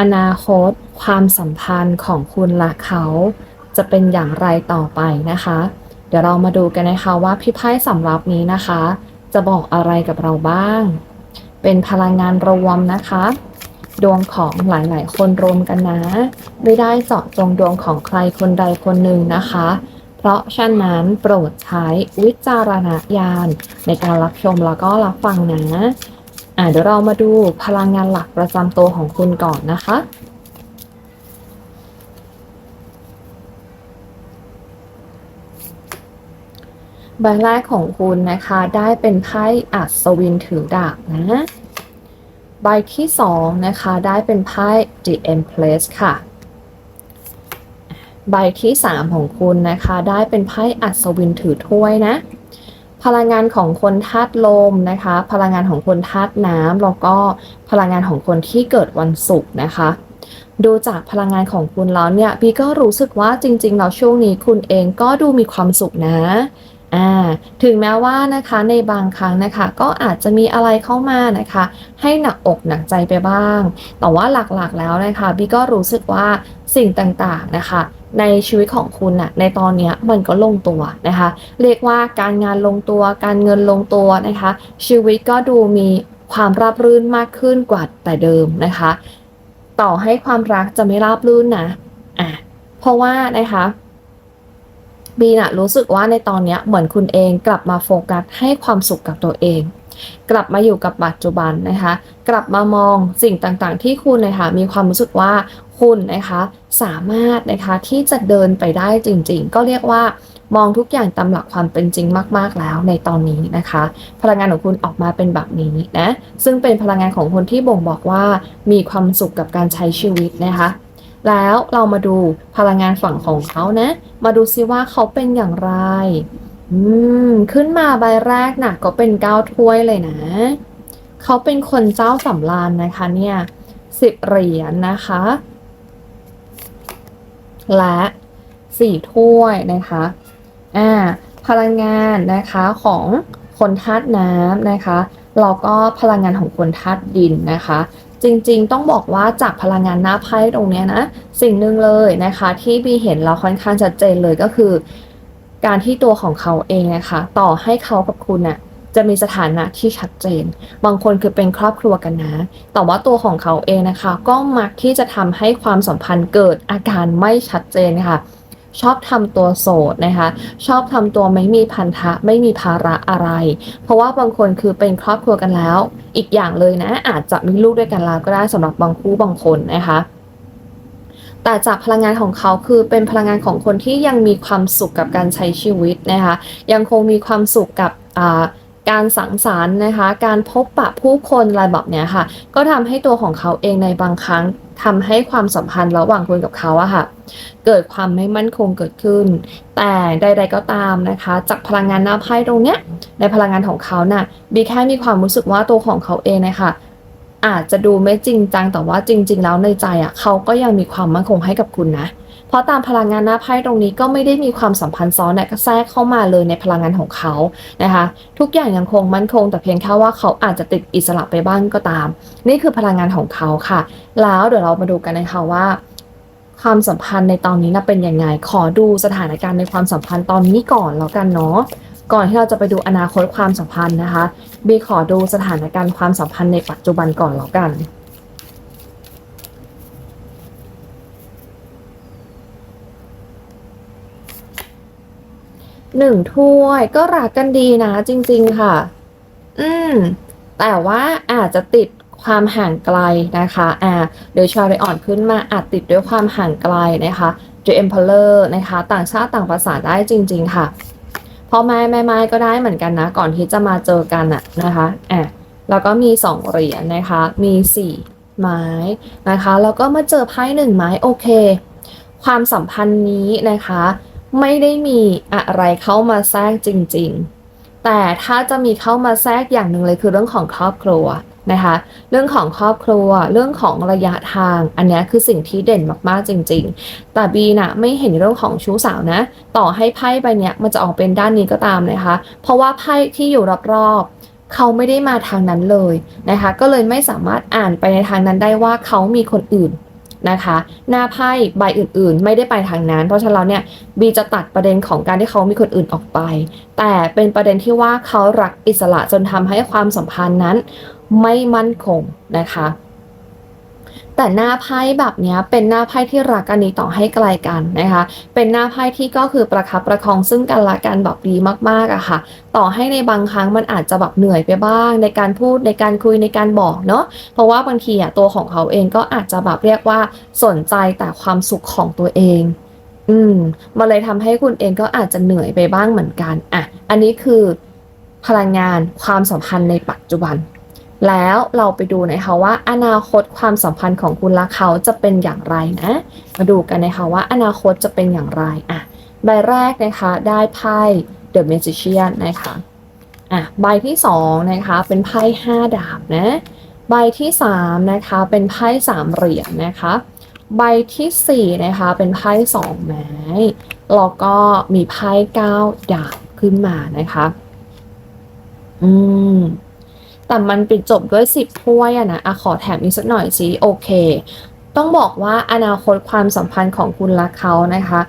อนาคต ความสัมพันธ์ของคุณและเขา จะเป็นอย่างไรต่อไปนะคะ เดี๋ยวเรามาดูกันนะคะว่าพี่ไพ่สำรับนี้นะคะ จะบอกอะไรกับเราบ้าง เป็นพลังงานรวมนะคะ ดวงของหลายๆ คนรวมกันนะ ไม่ได้เจาะจงดวงของใครคนใดคนหนึ่งนะคะเพราะฉะนั้นโปรดใช้วิจารณญาณในการรับชมแล้วก็รับฟังนะ อะเดี๋ยวเรามาดูพลังงานหลักประจำตัวของคุณก่อนนะคะ ใบแรกของคุณนะคะ ได้เป็นไพ่อัศวินถือดาบนะใบที่สองนะคะ ได้เป็นไพ่ The Empress ค่ะ ใบที่สามของคุณนะคะ ได้เป็นไพ่อัศวินถือถ้วยนะ พลังงานของคนธาตุลมนะคะ พลังงานของคนธาตุน้ำแล้วก็พลังงานของคนที่เกิดวันศุกร์นะคะ ดูจากพลังงานของคุณแล้วเนี่ยพี่ก็รู้สึกว่าจริงๆแล้วช่วงนี้คุณเองก็ดูมีความสุขนะอ่าถึงแม้ว่านะคะในบางครั้งนะคะ ก็อาจจะมีอะไรเข้ามานะคะ ให้หนักอกหนักใจไปบ้าง แต่ว่าหลักๆแล้วนะคะพี่ก็รู้สึกว่าสิ่งต่างๆนะคะ ในชีวิตของคุณน่ะในตอนนี้มันก็ลงตัวนะคะ เรียกว่าการงานลงตัวการเงินลงตัวนะคะ ชีวิตก็ดูมีความราบรื่นมากขึ้นกว่าแต่เดิมนะคะ ต่อให้ความรักจะไม่ราบรื่นนะอะเพราะว่านะคะบีน่ะรู้สึกว่าในตอนนี้เหมือนคุณเองกลับมาโฟกัสให้ความสุขกับตัวเอง กลับมาอยู่กับปัจจุบันนะคะ กลับมามองสิ่งต่างๆ ที่คุณนะคะมีความรู้สึกว่า คุณนะคะสามารถนะคะที่จะเดินไปได้จริง ๆ ก็เรียกว่ามองทุกอย่างตามหลักความเป็นจริงมากๆแล้วในตอนนี้นะคะ พลังงานของคุณออกมาเป็นแบบนี้นะซึ่งเป็นพลังงานของคนที่บ่งบอกว่ามีความสุขกับการใช้ชีวิตนะคะ แล้วเรามาดูพลังงานฝั่งของเขานะมาดูซิว่าเขาเป็นอย่างไรอืมขึ้นมาใบแรกนะก็เป็นเก้าถ้วยเลยนะ เขาเป็นคนเจ้าสำราญนะคะเนี่ยสิบเหรียญนะคะ และสี่ถ้วยนะคะอ่าพลังงานนะคะของคนธาตุน้ำนะคะแล้วก็พลังงานของคนธาตุดินนะคะ จริงๆต้องบอกว่าจากพลังงานหน้าไพ่ตรงนี้นะสิ่งหนึ่งเลยนะคะที่บีเห็นเราค่อนข้างชัดเจนเลยก็คือ การที่ตัวของเขาเองนะคะต่อให้เขากับคุณน่ะ จะมีสถานะที่ชัดเจน บางคนคือเป็นครอบครัวกันนะ แต่ว่าตัวของเขาเองนะคะ ก็มักที่จะทำให้ความสัมพันธ์เกิดอาการไม่ชัดเจนค่ะ ชอบทำตัวโสดนะคะ ชอบทำตัวไม่มีพันธะ ไม่มีภาระอะไร เพราะว่าบางคนคือเป็นครอบครัวกันแล้ว อีกอย่างเลยนะ อาจจะมีลูกด้วยกันแล้วก็ได้สำหรับบางคู่บางคนนะคะแต่จากพลังงานของเขาคือเป็นพลังงานของคนที่ยังมีความสุขกับการใช้ชีวิตนะคะ ยังคงมีความสุขกับ การสังสรรค์นะคะ การพบปะผู้คนอะไรแบบเนี้ยค่ะ ก็ทำให้ตัวของเขาเองในบางครั้งทำให้ความสัมพันธ์ระหว่างคุณกับเขาอะค่ะ เกิดความไม่มั่นคงเกิดขึ้น แต่ใด ๆก็ตามนะคะ จากพลังงานหน้าไพ่ตรงเนี้ย ในพลังงานของเขาน่ะบีแค่มีความรู้สึกว่าตัวของเขาเองนะคะอาจจะดูไม่จริงจังแต่ว่าจริง ๆ แล้วในใจอะเขาก็ยังมีความมั่นคงให้กับคุณนะ เพราะตามพลังงานหน้าไพ่ตรงนี้ก็ไม่ได้มีความสัมพันธ์ซ้อนนี่ยก็แทรกเข้ามาเลยในพลังงานของเขานะคะ ทุกอย่างยังคงมั่นคง แต่เพียงแค่ว่าเขาอาจจะติดอิสระไปบ้างก็ตาม นี่คือพลังงานของเขาค่ะ แล้วเดี๋ยวเรามาดูกันนะคะว่า ความสัมพันธ์ในตอนนี้นะเป็นยังไง ขอดูสถานการณ์ในความสัมพันธ์ตอนนี้ก่อนแล้วกันเนาะก่อนที่เราจะไปดูอนาคตความสัมพันธ์นะคะบีขอดูสถานการณ์ความสัมพันธ์ในปัจจุบันก่อนแล้วกัน หนึ่งถ้วยก็รักกันดีนะจริง ๆค่ะ อืม แต่ว่าอาจจะติดความห่างไกลนะคะ อ่า โดยชาวไรอ่อนขึ้นมาอาจติดด้วยความห่างไกลนะคะ The Emperor นะคะ ต่างชาติต่างภาษาได้จริง ๆ ค่ะพ่อแม่แม่ไม้ก็ได้เหมือนกันนะ ก่อนที่จะมาเจอกันอะนะคะ อะ แล้วก็มีสองเหรียญนะคะ มีสี่ไม้นะคะ แล้วก็มาเจอไพ่หนึ่งไม้โอเค ความสัมพันธ์นี้นะคะ ไม่ได้มีอะไรเข้ามาแทรกจริง ๆ แต่ถ้าจะมีเข้ามาแทรกอย่างหนึ่งเลยคือเรื่องของครอบครัวนะคะ เรื่องของครอบครัว เรื่องของระยะทาง อันนี้คือสิ่งที่เด่นมากๆจริง ๆ แต่บีน่ะไม่เห็นเรื่องของชู้สาวนะ ต่อให้ไพ่ใบเนี้ยมันจะออกเป็นด้านนี้ก็ตามนะคะ เพราะว่าไพ่ที่อยู่รอบๆเขาไม่ได้มาทางนั้นเลยนะคะ ก็เลยไม่สามารถอ่านไปในทางนั้นได้ว่าเขามีคนอื่น นะคะ หน้าไพ่ใบอื่นๆ ไม่ได้ไปทางนั้น เพราะฉะนั้นเนี่ยบีจะตัดประเด็นของการที่เขามีคนอื่นออกไป แต่เป็นประเด็นที่ว่าเขารักอิสระจนทำให้ความสัมพันธ์นั้น ไม่มั่นคงนะคะ แต่หน้าไพ่แบบนี้เป็นหน้าไพ่ที่รักกันนี้ต่อให้ไกลกันนะคะ เป็นหน้าไพ่ที่ก็คือประคับประคองซึ่งกันและกันแบบดีมากๆอะค่ะ ต่อให้ในบางครั้งมันอาจจะแบบเหนื่อยไปบ้าง ในการพูดในการคุยในการบอกเนาะ เพราะว่าบางทีอะตัวของเขาเองก็อาจจะแบบเรียกว่าสนใจแต่ความสุขของตัวเอง อืมมันเลยทำให้คุณเองก็อาจจะเหนื่อยไปบ้างเหมือนกันอะอันนี้คือพลังงานความสัมพันธ์ในปัจจุบัน แล้วเราไปดูนะคะว่าอนาคตความสัมพันธ์ของคุณและเขาจะเป็นอย่างไรนะ มาดูกันนะคะว่าอนาคตจะเป็นอย่างไรอะใบแรกนะคะได้ไพ่ The Magician นะคะอะใบที่สองนะคะเป็นไพ่ห้าดาบนะใบที่สามนะคะเป็นไพ่สามเหรียญนะคะใบที่สี่นะคะเป็นไพ่สองไม้แล้วก็มีไพ่เก้าดาบขึ้นมานะคะอืม แต่มันปิดจบด้วยสิบถ้วยอะนะอะขอแถมอีกสักหน่อยสิโอเค ต้องบอกว่าอนาคตความสัมพันธ์ของคุณและเขานะคะ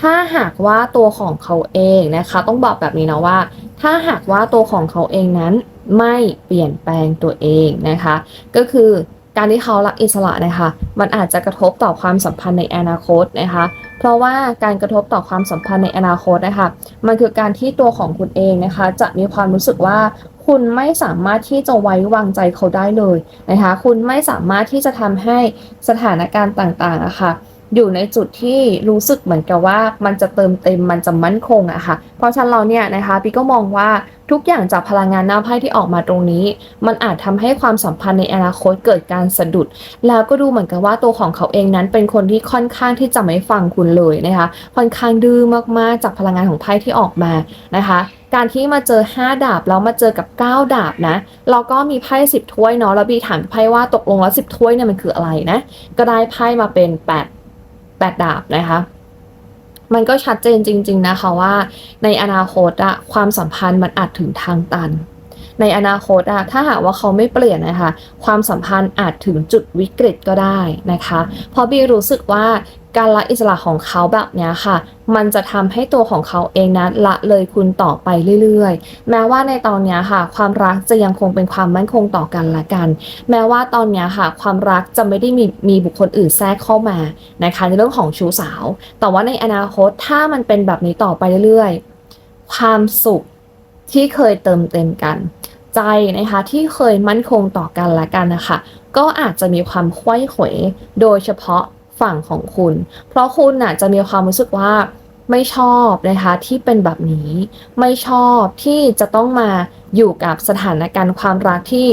ถ้าหากว่าตัวของเขาเองนะคะ ต้องบอกแบบนี้นะว่า ถ้าหากว่าตัวของเขาเองนั้นไม่เปลี่ยนแปลงตัวเองนะคะ ก็คือ การที่เขารักอิสระนะคะ มันอาจจะกระทบต่อความสัมพันธ์ในอนาคตนะคะ เพราะว่าการกระทบต่อความสัมพันธ์ในอนาคตนะคะ มันคือการที่ตัวของคุณเองนะคะ จะมีความรู้สึกว่าคุณไม่สามารถที่จะไว้วางใจเขาได้เลยนะคะ คุณไม่สามารถที่จะทำให้สถานการณ์ต่างๆอะค่ะ อยู่ในจุดที่รู้สึกเหมือนกับว่ามันจะเติมเต็มมันจะมั่นคงอะค่ะ เพราะฉะนั้นเราเนี่ยนะคะพี่ก็มองว่าทุกอย่างจากพลังงานหน้าไพ่ที่ออกมาตรงนี้ มันอาจทำให้ความสัมพันธ์ในอนาคตเกิดการสะดุด แล้วก็ดูเหมือนกับว่าตัวของเขาเองนั้นเป็นคนที่ค่อนข้างที่จะไม่ฟังคุณเลยนะคะค่อนข้างดื้อมากๆจากพลังงานของไพ่ที่ออกมานะคะการที่มาเจอ 5 ดาบแล้วมาเจอกับ 9 ดาบนะแล้วก็มีไพ่10 ถ้วยเนาะแล้วบีถามไพ่ว่าตกลงแล้ว10 ถ้วยเนี่ยมันคืออะไรนะก็ได้ไพ่มาเป็น 8 แปดาบนะคะมันก็ชัดเจนจริง ๆ นะคะว่าในอนาคตอะความสัมพันธ์มันอาจถึงทางตัน ในอนาคตอะถ้าหากว่าเขาไม่เปลี่ยนนะคะความสัมพันธ์อาจถึงจุดวิกฤตก็ได้นะคะเพราะบีรู้สึกว่าการละอิสระของเขาแบบนี้ค่ะ มันจะทำให้ตัวของเขาเองนั้นละเลยคุณต่อไปเรื่อยๆ แม้ว่าในตอนนี้ค่ะ ความรักจะยังคงเป็นความมั่นคงต่อกันละกัน แม้ว่าตอนนี้ค่ะ ความรักจะไม่ได้มีมีบุคคลอื่นแทรกเข้ามานะคะในเรื่องของชู้สาว แต่ว่าในอนาคตถ้ามันเป็นแบบนี้ต่อไปเรื่อยๆ ความสุขที่เคยเติมเต็มกัน ใจนะคะที่เคยมั่นคงต่อกันและกันนะคะ ก็อาจจะมีความควยเขวโดยเฉพาะฝั่งของคุณ เพราะคุณน่ะจะมีความรู้สึกว่าไม่ชอบนะคะที่เป็นแบบนี้ ไม่ชอบที่จะต้องมาอยู่กับสถานการณ์ความรักที่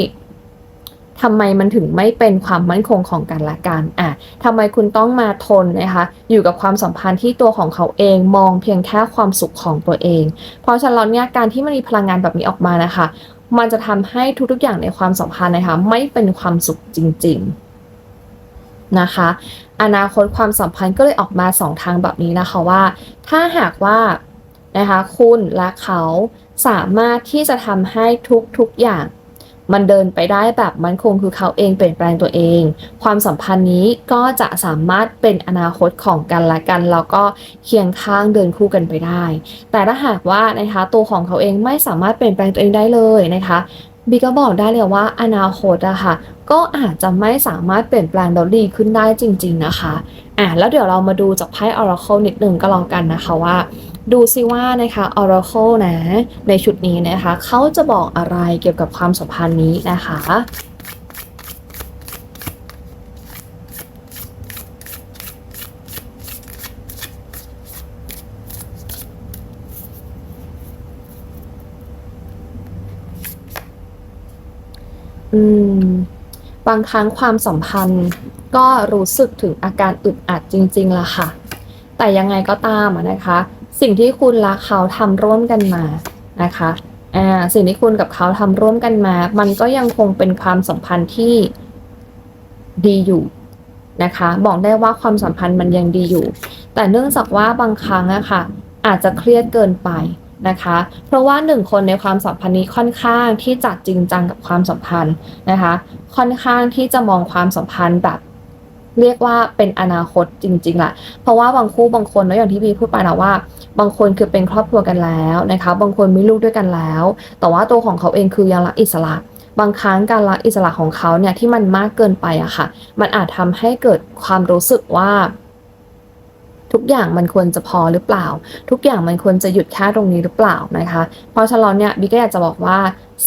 ทำไมมันถึงไม่เป็นความมั่นคงของกันและกันอะทำไมคุณต้องมาทนนะคะ อยู่กับความสัมพันธ์ที่ตัวของเขาเองมองเพียงแค่ความสุขของตัวเอง เพราะฉะนั้นเนี่ยการที่มันมีพลังงานแบบนี้ออกมานะคะ มันจะทำให้ทุกๆอย่างในความสัมพันธ์นะคะไม่เป็นความสุขจริง ๆนะคะ อนาคตความสัมพันธ์ก็เลยออกมาสองทางแบบนี้นะคะว่า ถ้าหากว่านะคะคุณและเขาสามารถที่จะทำให้ทุกๆอย่าง มันเดินไปได้แบบมั่นคงคือเขาเองเปลี่ยนแปลงตัวเอง ความสัมพันธ์นี้ก็จะสามารถเป็นอนาคตของกันและกันแล้วก็เคียงข้างเดินคู่กันไปได้ แต่ถ้าหากว่านะคะตัวของเขาเองไม่สามารถเปลี่ยนแปลงตัวเองได้เลยนะคะบีก็บอกได้เลยว่าอนาคตอะค่ะก็อาจจะไม่สามารถเปลี่ยนแปลงดอลลี่ขึ้นได้จริง ๆนะคะอะแล้วเดี๋ยวเรามาดูจากไพ่ Oracle นิดนึงก็แล้วกันนะคะว่า ดูซิว่านะคะ Oracle นะ ในชุดนี้นะคะ เขาจะบอกอะไรเกี่ยวกับความสัมพันธ์นี้นะคะอืมบางครั้งความสัมพันธ์ก็รู้สึกถึงอาการอึดอัดจริงๆล่ะค่ะ แต่ยังไงก็ตามนะคะ สิ่งที่คุณและเขาทำร่วมกันมานะคะอ่าสิ่งที่คุณกับเขาทำร่วมกันมา มันก็ยังคงเป็นความสัมพันธ์ที่ดีอยู่นะคะ บอกได้ว่าความสัมพันธ์มันยังดีอยู่ แต่เนื่องจากว่าบางครั้งอะค่ะ อาจจะเครียดเกินไปนะคะ เพราะว่าหนึ่งคนในความสัมพันธ์นี้ค่อนข้างที่จะจริงจังกับความสัมพันธ์นะคะ ค่อนข้างที่จะมองความสัมพันธ์แบบ เรียกว่าเป็นอนาคตจริงๆแหละเพราะว่าบางคู่บางคนแล้วอย่างที่พี่พูดไปแล้วว่า บางคนคือเป็นครอบครัวกันแล้วนะคะ บางคนมีลูกด้วยกันแล้ว แต่ว่าตัวของเขาเองคือยังรักอิสระ บางครั้งการรักอิสระของเขาเนี่ยที่มันมากเกินไปอะค่ะ มันอาจทำให้เกิดความรู้สึกว่าทุกอย่างมันควรจะพอหรือเปล่า ทุกอย่างมันควรจะหยุดแค่ตรงนี้หรือเปล่านะคะ เพราะฉะนั้นเนี่ยบิ๊กก็อยากจะบอกว่า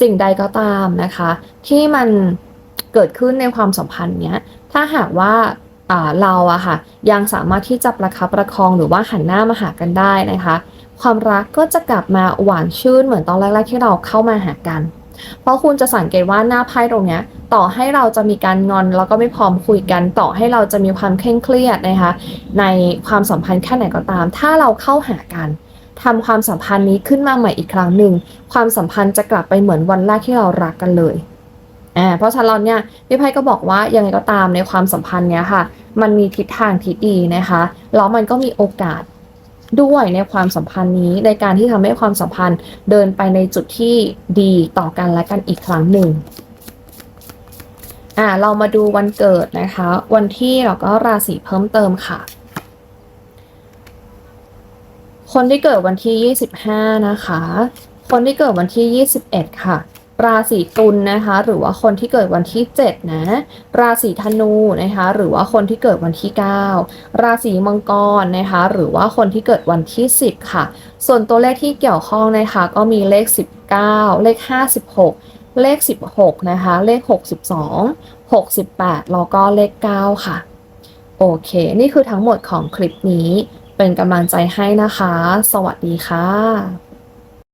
สิ่งใดก็ตามนะคะ ที่มัน เกิดขึ้นในความสัมพันธ์เนี้ย ถ้าหากว่าเราอะค่ะยังสามารถที่จะประคับประคองหรือว่าหันหน้ามาหากันได้นะคะ ความรักก็จะกลับมาหวานชื่นเหมือนตอนแรก ๆ ที่เราเข้ามาหากัน เพราะคุณจะสังเกตว่าหน้าไพ่ตรงเนี้ยต่อให้เราจะมีการงอนแล้วก็ไม่พร้อมคุยกัน ต่อให้เราจะมีความเคร่งเครียดนะคะ ในความสัมพันธ์แค่ไหนก็ตาม ถ้าเราเข้าหากันทำความสัมพันธ์นี้ขึ้นมาใหม่อีกครั้งหนึ่งความสัมพันธ์จะกลับไปเหมือนวันแรกที่เรารักกันเลย อ่าเพราะฉะนั้นเนี่ยพี่ไพ่ก็บอกว่ายังไงก็ตามในความสัมพันธ์เนี้ยค่ะ มันมีทิศทางที่ดีนะคะแล้วมันก็มีโอกาสด้วยในความสัมพันธ์นี้ในการที่ทำให้ความสัมพันธ์เดินไปในจุดที่ดีต่อกันและกันอีกครั้งหนึ่งอ่าเรามาดูวันเกิดนะคะ วันที่แล้วก็ราศีเพิ่มเติมค่ะ คนที่เกิดวันที่ 25 นะคะ คนที่เกิดวันที่ 21 ค่ะ ราศีตุลนะคะ หรือว่าคนที่เกิดวันที่ 7 นะ ราศีธนูนะคะ หรือว่าคนที่เกิดวันที่ 9 ราศีมังกรนะคะ หรือว่าคนที่เกิดวันที่ 10 ค่ะ ส่วนตัวเลขที่เกี่ยวข้องนะคะ ก็มีเลข 19 เลข 56 เลข 16 นะคะ เลข 62 68 แล้วก็เลข 9 ค่ะ โอเค นี่คือทั้งหมดของคลิปนี้ เป็นกำลังใจให้นะคะ สวัสดีค่ะ